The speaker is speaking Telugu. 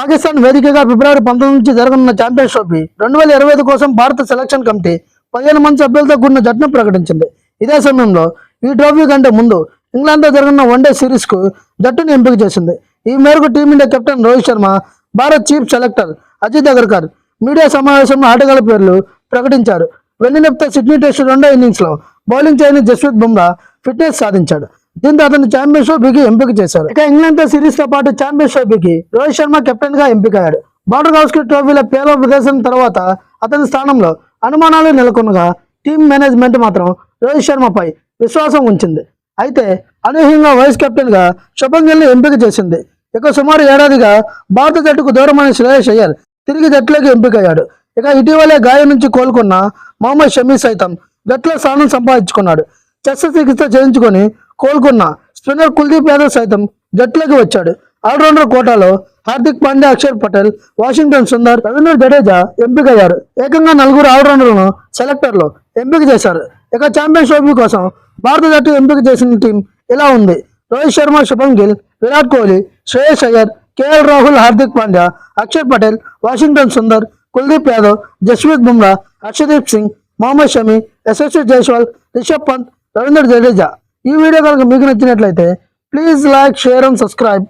పాకిస్తాన్ వేదికగా ఫిబ్రవరి పంతొమ్మిది నుంచి జరగనున్న ఛాంపియన్స్ ట్రోఫీ రెండు వేల ఇరవై ఐదు కోసం భారత సెలక్షన్ కమిటీ పదిహేను మంది సభ్యులతో కూడిన జట్టును ప్రకటించింది. ఇదే సమయంలో ఈ ట్రోఫీ కంటే ముందు ఇంగ్లాండ్తో జరగనున్న వన్డే సిరీస్కు జట్టును ఎంపిక చేసింది. ఈ మేరకు team India captain Rohit Sharma Bharat chief selector Ajit Agarkar media సమావేశంలో ఆటగాళ్ళ పేర్లు ప్రకటించారు. వెన్నెనెప్త సిడ్నీ టెస్ట్ రెండో ఇన్నింగ్స్లో బౌలింగ్ చేయని జస్ప్రీత్ బుమ్రా ఫిట్నెస్ సాధించాడు. దీంతో అతను ఛాంపియన్స్ ట్రోఫీకి ఎంపిక చేశారు. ఇక ఇంగ్లాండ్తో సిరీస్తో పాటు ఛాంపియన్స్ ట్రోఫీకి రోహిత్ శర్మ కెప్టెన్గా ఎంపికయ్యాడు. బార్డర్ గౌస్కర్ ట్రోఫీల పేలవ ప్రదర్శన తర్వాత అతని స్థానంలో అనుమానాలు నెలకొనగా టీం మేనేజ్మెంట్ మాత్రం రోహిత్ శర్మపై విశ్వాసం ఉంచింది. అయితే అనూహ్యంగా వైస్ కెప్టెన్గా శుభం గిల్ని ఎంపిక చేసింది. ఇక సుమారు ఏడాదిగా భారత జట్టుకు దూరమైన శ్రేయస్ అయ్యర్ తిరిగి జట్టులోకి ఎంపికయ్యాడు. ఇక ఇటీవలే గాయం నుంచి కోలుకున్న మొహమ్మద్ షమీ సైతం జట్టులో స్థానం సంపాదించుకున్నాడు. శస్త్రచికిత్స చేయించుకొని కోలుకున్న స్పిన్నర్ కుల్దీప్ యాదవ్ సైతం జట్టులోకి వచ్చాడు. ఆల్రౌండర్ కోటాలో హార్దిక్ పాండ్యా అక్షర్ పటేల్ వాషింగ్టన్ సుందర్ రవీంద్ర జడేజా ఎంపికయ్యారు. ఏకంగా నలుగురు ఆల్రౌండర్లను సెలెక్టర్లు ఎంపిక చేశారు. ఇక ఛాంపియన్స్ ట్రోఫీ కోసం భారత జట్టు ఎంపిక చేసిన టీం ఇలా ఉంది. Rohit Sharma Shubman Gill Virat Kohli Shreyas Iyer KL Rahul Hardik Pandya Axar Patel Washington Sundar Kuldeep Yadav Jasprit Bumrah Arshdeep Singh Mohammed Shami Yashasvi Jaiswal Rishabh Pant Ravindra Jadeja. ఈ వీడియో కనుక మీకు నచ్చినట్లయితే please like share and subscribe